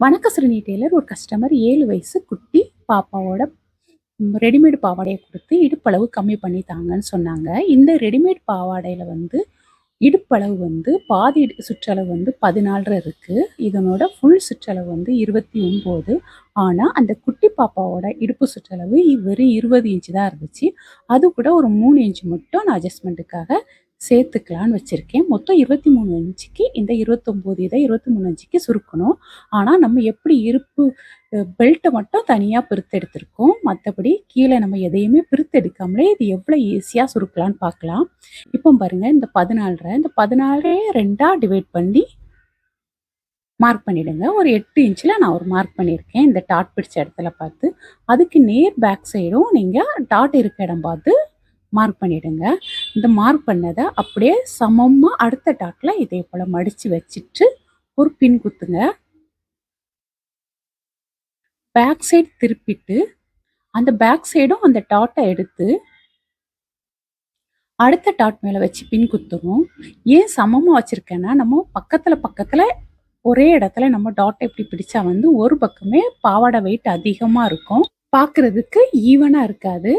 வணக்கசுரணி Taylor ஒரு customer ஏழு வயசு குட்டி பாப்பாவோட ரெடிமேட் பாவாடையை கொடுத்து இடுப்பளவு கம்மி பண்ணி தாங்கன்னு சொன்னாங்க. இந்த ரெடிமேட் பாவாடையில் வந்து இடுப்பளவு வந்து பாதி சுற்றளவு வந்து பதினாலரை இருக்குது இதனோட ஃபுல் சுற்றளவு வந்து இருபத்தி ஒம்பது. ஆனால் அந்த குட்டி பாப்பாவோட இடுப்பு சுற்றளவு வெறும் இருபது இன்ச்சு தான் இருந்துச்சு. அது கூட ஒரு மூணு இன்ச்சு மட்டும் நான் அட்ஜஸ்ட்மெண்ட்டுக்காக சேர்த்துக்கலான்னு வச்சுருக்கேன். மொத்தம் இருபத்தி மூணு இன்ச்சுக்கு இந்த இருபத்தொம்போது இதை இருபத்தி மூணு இன்ச்சுக்கு சுருக்கணும். ஆனால் நம்ம எப்படி இருப்பு பெல்ட்டை மட்டும் தனியாக பிரித்தெடுத்திருக்கோம் மற்றபடி கீழே நம்ம எதையுமே பிரித்து எடுக்காமலே இது எவ்வளோ ஈஸியாக சுருக்கலான்னு பார்க்கலாம். இப்போ பாருங்கள் இந்த பதினாலரை இந்த பதினாலே ரெண்டாக டிவைட் பண்ணி மார்க் பண்ணிவிடுங்க ஒரு எட்டு இன்ச்சில் நான் ஒரு மார்க் பண்ணியிருக்கேன். இந்த டாட் பிடிச்ச இடத்துல பார்த்து. அதுக்கு நேர் பேக் சைடும் நீங்கள் டாட் இருக்க இடம் பார்த்து மார்க் பண்ணிடுங்க. இந்த மார்க் பண்ணதை அப்படியே சமமாக அடுத்த டாட்டில் இதே போல் மடித்து வச்சுட்டு ஒரு பின் குத்துங்க. பேக் சைடு திருப்பிட்டு அந்த பேக் சைடும் அந்த டாட்டை எடுத்து அடுத்த டாட் மேலே வச்சு பின் குத்துவோம் ஏன் சமமாக வச்சுருக்கேன்னா நம்ம பக்கத்தில் பக்கத்தில் ஒரே இடத்துல நம்ம டாட்டை இப்படி பிடிச்சா வந்து ஒரு பக்கமே பாவாடை வெயிட் அதிகமாக இருக்கும். பார்க்குறதுக்கு ஈவனாக இருக்காது.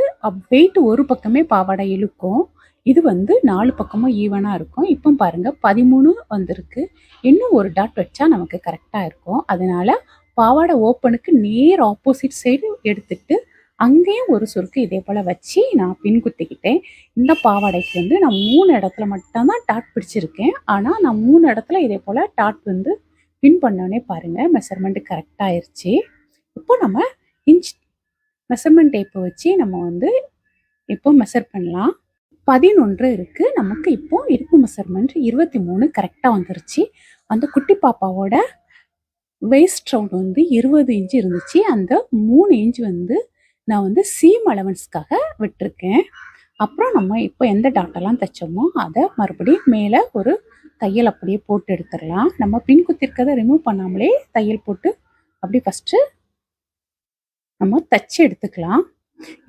வெயிட் ஒரு பக்கமே பாவாடை இழுக்கும். இது வந்து நாலு பக்கமும் ஈவனாக இருக்கும். இப்போ பாருங்கள் பதிமூணு வந்திருக்கு. இன்னும் ஒரு டாட் வச்சா நமக்கு கரெக்டாக இருக்கும். அதனால் பாவாடை ஓப்பனுக்கு நேர் ஆப்போசிட் சைடு எடுத்துட்டு அங்கேயும் ஒரு சுருக்கு இதே போல் வச்சு நான் பின் குத்திக்கிட்டேன் இந்த பாவாடைக்கு வந்து நான் மூணு இடத்துல மட்டும்தான் டாட் பிடிச்சிருக்கேன். ஆனால் நான் மூணு இடத்துல இதே போல் டாட் வந்து பின் பண்ணோடனே பாருங்கள் மெஷர்மெண்ட்டு கரெக்டாகிருச்சு இப்போ நம்ம இன்ச் மெஷர்மெண்ட் டேப்பை வச்சு நம்ம வந்து இப்போ மெஷர் பண்ணலாம். பதினொன்று இருக்குது நமக்கு இப்போ இடுப்பு மெஷர்மெண்ட் இருபத்தி மூணு கரெக்டாக வந்துருச்சு. அந்த குட்டி பாப்பாவோட வேஸ்ட் ரவுண்ட் வந்து இருபது இன்ச்சு இருந்துச்சு. அந்த மூணு இன்ச் வந்து நான் வந்து சீம் அலவன்ஸ்க்காக விட்டிருக்கேன். அப்புறம் நம்ம இப்போ எந்த டாட்டெல்லாம் தைச்சோமோ அதை மறுபடியும் மேலே ஒரு தையல் அப்படியே போட்டு எடுத்துடலாம். நம்ம பின் குத்திருக்கதை ரிமூவ் பண்ணாமலே தையல் போட்டு அப்படி ஃபஸ்ட்டு நம்ம தச்சு எடுத்துக்கலாம்.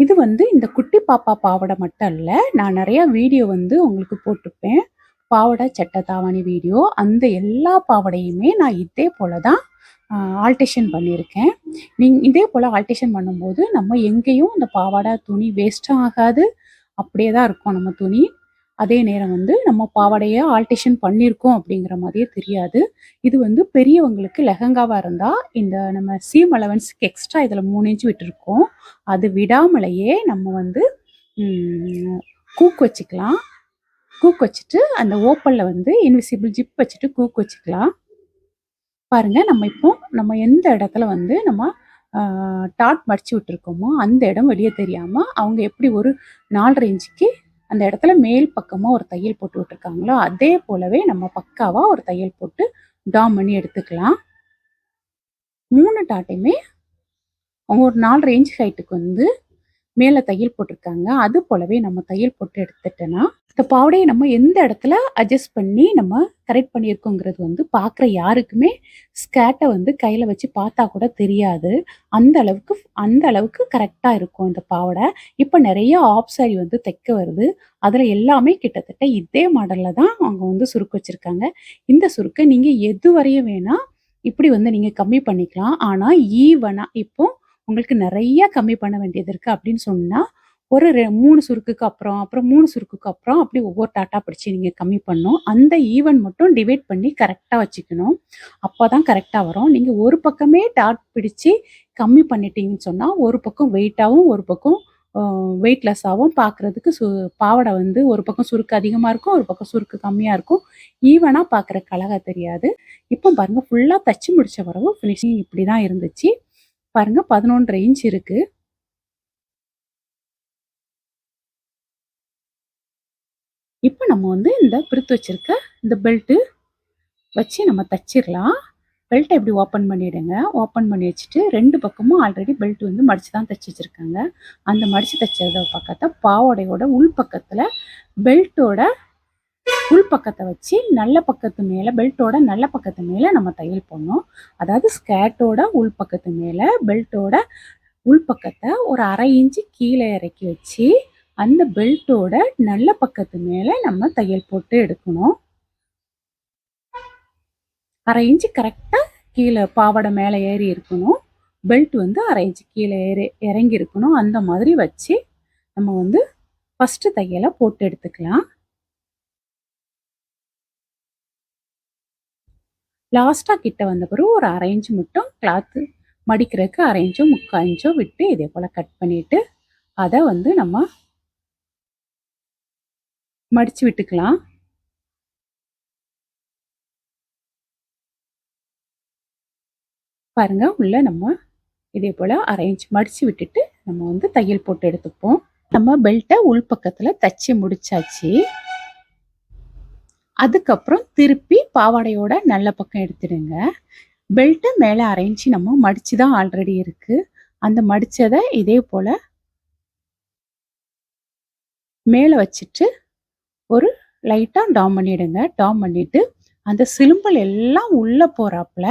இது வந்து இந்த குட்டி பாப்பா பாவாடை மட்டும் இல்லை நான் நிறைய வீடியோ வந்து உங்களுக்கு போட்டிருப்பேன். பாவாடை சட்டை தாவாணி வீடியோ அந்த எல்லா பாவாடையுமே நான் இதே போல தான் ஆல்டேஷன் பண்ணியிருக்கேன். நீங்கள் இதே போல் ஆல்டேஷன் பண்ணும்போது நம்ம எங்கேயும் அந்த பாவாடை துணி வேஸ்ட்டும் ஆகாது. அப்படியே தான் இருக்கும் நம்ம துணி. அதே நேரம் வந்து நம்ம பாவாடையை ஆல்டேஷன் பண்ணியிருக்கோம் அப்படிங்கிற மாதிரியே தெரியாது. இது வந்து பெரியவங்களுக்கு லெஹங்காவாக இருந்தால் இந்த நம்ம சீம் அலவன்ஸுக்கு எக்ஸ்ட்ரா இதில் மூணு இன்ச் விட்டுருக்கோம். அது விடாமலேயே நம்ம வந்து கூக்கு கூக் வச்சுக்கலாம். கூக் வச்சுட்டு அந்த ஓப்பனில் வந்து இன்விசிபிள் ஜிப் வச்சுட்டு கூக் வச்சுக்கலாம். பாருங்கள் நம்ம இப்போ நம்ம எந்த இடத்துல வந்து நம்ம டாட் மடிச்சு விட்டுருக்கோமோ அந்த இடம் வெளியே தெரியாமல் அவங்க எப்படி ஒரு நாலரை இன்ச்சுக்கு அந்த இடத்துல மேல் பக்கமாக ஒரு தையல் போட்டு விட்டுருக்காங்களோ அதே போலவே நம்ம பக்காவாக ஒரு தையல் போட்டு டாம் பண்ணி எடுத்துக்கலாம். மூணு டாட்டையுமே அவங்க ஒரு நாலு ரேஞ்ச் ஹைட்டுக்கு வந்து மேலே தையல் போட்டிருக்காங்க. அது போலவே நம்ம தையல் போட்டு எடுத்துட்டோன்னா இந்த பாவடையை நம்ம எந்த இடத்துல அட்ஜஸ்ட் பண்ணி நம்ம கரெக்ட் பண்ணியிருக்கோங்கிறது வந்து பார்க்குற யாருக்குமே ஸ்கேட்டை வந்து கையில் வச்சு பார்த்தா கூட தெரியாது. அந்த அளவுக்கு அந்த அளவுக்கு கரெக்டாக இருக்கும் இந்த பாவடை. இப்போ நிறைய ஆப் சாரி வந்து தைக்க வருது. அதில் எல்லாமே கிட்டத்தட்ட இதே மாடலில் தான் அவங்க வந்து சுருக்கு வச்சுருக்காங்க. இந்த சுருக்கை நீங்கள் எது வரையும் வேணால் இப்படி வந்து நீங்கள் கம்மி பண்ணிக்கலாம். ஆனால் ஈவனாக இப்போது உங்களுக்கு நிறைய கம்மி பண்ண வேண்டியது இருக்குது அப்படின்னு சொன்னால் ஒரு ரெ மூணு சுருக்குக்கு அப்புறம் அப்புறம் மூணு சுருக்குக்கு அப்புறம் அப்படி ஒவ்வொரு டாட்டா பிடிச்சி நீங்கள் கம்மி பண்ணணும். அந்த ஈவன் மட்டும் டிவைட் பண்ணி கரெக்டாக வச்சுக்கணும். அப்போ தான் கரெக்டாக வரும். நீங்கள் ஒரு பக்கமே டாட் பிடிச்சி கம்மி பண்ணிட்டீங்கன்னு சொன்னால் ஒரு பக்கம் வெயிட்டாகவும் ஒரு பக்கம் வெயிட்லெஸ்ஸாகவும் பார்க்குறதுக்கு சு பாவாடை வந்து ஒரு பக்கம் சுருக்கு அதிகமாக இருக்கும் ஒரு பக்கம் சுருக்கு கம்மியாக இருக்கும். ஈவனாக பார்க்குற கழக தெரியாது. இப்போ பாருங்கள் ஃபுல்லாக தச்சு முடிச்ச வரவும் ஃபினிஷிங் இப்படி தான் இருந்துச்சு. பாருங்க பதினொன்றரை இன்ச் இருக்கு. இப்போ நம்ம வந்து இந்த பிரித்து வச்சிருக்க இந்த பெல்ட்டு வச்சு நம்ம தச்சிடலாம் பெல்ட்டை இப்படி ஓப்பன் பண்ணிவிடுங்க ஓப்பன் பண்ணி வச்சுட்டு ரெண்டு பக்கமும் ஆல்ரெடி பெல்ட் வந்து மடித்து தான் தைச்சி வச்சிருக்காங்க. அந்த மடித்து தைச்சதை பக்கத்தை பாவாடையோட உள் பக்கத்தில் பெல்ட்டோட உள் பக்கத்தை வச்சு நல்ல பக்கத்து மேலே பெல்ட்டோட நல்ல பக்கத்து மேலே நம்ம தையல் போடணும். அதாவது ஸ்கேர்ட்டோட உள் பக்கத்து மேலே பெல்ட்டோட உள் பக்கத்தை ஒரு அரை இன்ச்சு கீழே இறக்கி வச்சு அந்த பெல்ட்டோட நல்ல பக்கத்து மேலே நம்ம தையல் போட்டு எடுக்கணும். அரை இன்ச்சு கரெக்டாக கீழே பாவாடை மேலே ஏறி இருக்கணும். பெல்ட் வந்து அரை இன்ச்சு கீழே ஏறி இறங்கி இருக்கணும். அந்த மாதிரி வச்சு நம்ம வந்து ஃபஸ்ட்டு தையலை போட்டு எடுத்துக்கலாம். லாஸ்ட்டாக கிட்ட வந்த பிறகு ஒரு அரைஞ்சு மட்டும் கிளாத்து மடிக்கிறதுக்கு அரைஞ்சோ முக்காஞ்சோ முக்கால் இன்ச்சோ விட்டு இதே போல் கட் பண்ணிவிட்டு அதை வந்து நம்ம மடித்து விட்டுக்கலாம். பாருங்க உள்ள நம்ம இதே போல் அரேஞ்ச் மடித்து விட்டுட்டு நம்ம வந்து தையல் போட்டு எடுத்துப்போம். நம்ம பெல்ட்டை உள் பக்கத்தில் தச்சு முடிச்சாச்சு. அதுக்கப்புறம் திருப்பி பாவாடையோட நல்ல பக்கம் எடுத்துடுங்க. பெல்ட்டை மேலே அரைஞ்சி நம்ம மடித்து தான் ஆல்ரெடி இருக்குது அந்த மடித்ததை இதே போல் மேலே வச்சுட்டு ஒரு லைட்டாக டாம் பண்ணிவிடுங்க டாம் பண்ணிவிட்டு அந்த சிலும்பல் எல்லாம் உள்ளே போகிறாப்புல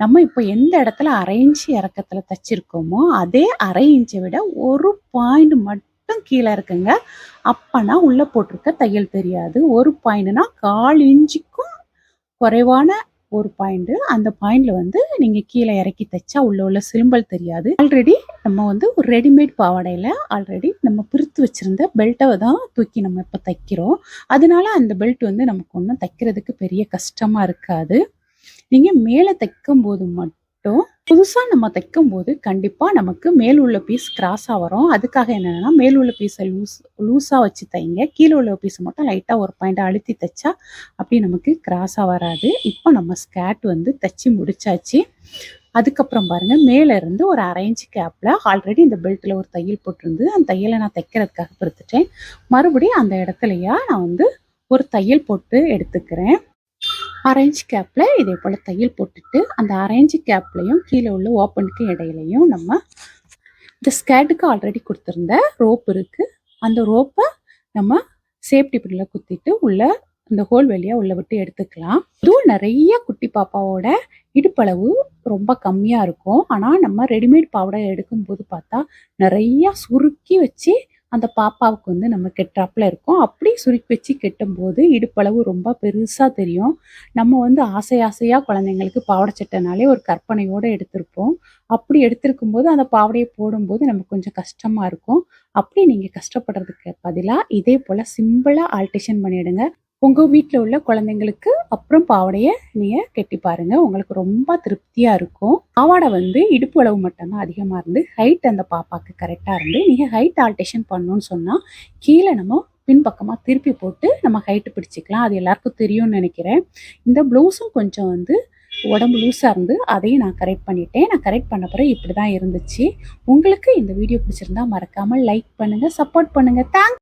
நம்ம இப்போ எந்த இடத்துல அரை இன்ச்சு இறக்கத்தில் தைச்சிருக்கோமோ அதே அரை இன்ச்சை விட ஒரு பாயிண்ட் மட்டும் கீழே இருக்குங்க. அப்பனா உள்ளே போட்டிருக்க தையல் தெரியாது. ஒரு பாயிண்ட்னா கால் இன்ச்சுக்கும் குறைவான ஒரு பாயிண்ட். அந்த பாயிண்ட்ல வந்து நீங்க கீழே இறக்கி தைச்சா உள்ள உள்ள சிலும்பல் தெரியாது. ஆல்ரெடி நம்ம வந்து ஒரு ரெடிமேட் பாவாடையில ஆல்ரெடி நம்ம பிரித்து வச்சிருந்த பெல்ட்டை தான் தூக்கி நம்ம இப்போ தைக்கிறோம். அதனால அந்த பெல்ட் வந்து நமக்கு ஒன்றும் தைக்கிறதுக்கு பெரிய கஷ்டமா இருக்காது. நீங்க மேலே தைக்கும் போது மட்டும் புதுசாக நம்ம தைக்கும் போது கண்டிப்பாக நமக்கு மேல் உள்ள பீஸ் கிராஸாக வரும். அதுக்காக என்னென்னா மேல் உள்ள பீஸை லூஸ் லூஸாக வச்சு தைங்க. கீழே உள்ள பீஸை மட்டும் லைட்டாக ஒரு பாயிண்ட் அழுத்தி தைச்சா அப்படி நமக்கு கிராஸாக வராது. இப்போ நம்ம ஸ்கேட் வந்து தைச்சி முடிச்சாச்சு. அதுக்கப்புறம் பாருங்கள் மேலே இருந்து ஒரு அரை கேப்பில் ஆல்ரெடி இந்த பெல்ட்டில் ஒரு தையல் போட்டிருந்து அந்த தையலை நான் தைக்கிறதுக்காக பொறுத்துட்டேன் மறுபடியும் அந்த இடத்துலையா நான் வந்து ஒரு தையல் போட்டு எடுத்துக்கிறேன். அரேஞ்ச் கேப்பில் இதே போல் தையல் போட்டுட்டு அந்த அரேஞ்ச் கேப்லையும் கீழே உள்ள ஓப்பனுக்கு இடையிலையும் நம்ம இந்த ஸ்கேட்டுக்கு ஆல்ரெடி கொடுத்துருந்த ரோப் இருக்குது அந்த ரோப்பை நம்ம சேஃப்டி பின்னில் குத்திட்டு உள்ளே இந்த ஹோல் வழியாக உள்ள விட்டு எடுத்துக்கலாம். இதுவும் நிறைய குட்டி பாப்பாவோட இடுப்பளவு ரொம்ப கம்மியாக இருக்கும். ஆனால் நம்ம ரெடிமேட் பாவடை எடுக்கும்போது பார்த்தா நிறையா சுருக்கி வச்சு அந்த பாப்பாவுக்கு வந்து நம்ம கெட்டாப்பில் இருக்கும். அப்படி சுருக்கி வச்சு கெட்டும்போது இடுப்பளவு ரொம்ப பெருசாக தெரியும். நம்ம வந்து ஆசை ஆசையாக குழந்தைங்களுக்கு பாவாடை சட்டைனாலே ஒரு கற்பனையோடு எடுத்திருப்போம். அப்படி எடுத்திருக்கும் போது அந்த பாவடையை போடும்போது நமக்கு கொஞ்சம் கஷ்டமாக இருக்கும். அப்படி நீங்கள் கஷ்டப்படுறதுக்கு பதிலாக இதே போல் சிம்பிளாக ஆல்டேஷன் பண்ணிவிடுங்க உங்கள் வீட்டில் உள்ள குழந்தைங்களுக்கு அப்புறம் பாவாடையை நீங்கள் கெட்டி பாருங்கள் உங்களுக்கு ரொம்ப திருப்தியாக இருக்கும். பாவாடை வந்து இடுப்பு அளவு மட்டும்தான் அதிகமாக இருந்து ஹைட் அந்த பாப்பாவுக்கு கரெக்டாக இருந்து நீங்கள் ஹைட் ஆல்டேஷன் பண்ணணும்னு சொன்னால் கீழே நம்ம பின்பக்கமாக திருப்பி போட்டு நம்ம ஹைட்டு பிடிச்சிக்கலாம். அது எல்லாருக்கும் தெரியும்னு நினைக்கிறேன். இந்த ப்ளவுஸும் கொஞ்சம் வந்து உடம்பு லூஸாக இருந்து அதையும் நான் கரெக்ட் பண்ணிட்டேன். நான் கரெக்ட் பண்ண பிறகு இப்படி தான் இருந்துச்சு. உங்களுக்கு இந்த வீடியோ பிடிச்சிருந்தா மறக்காமல் லைக் பண்ணுங்கள் சப்போர்ட் பண்ணுங்கள் தேங்க்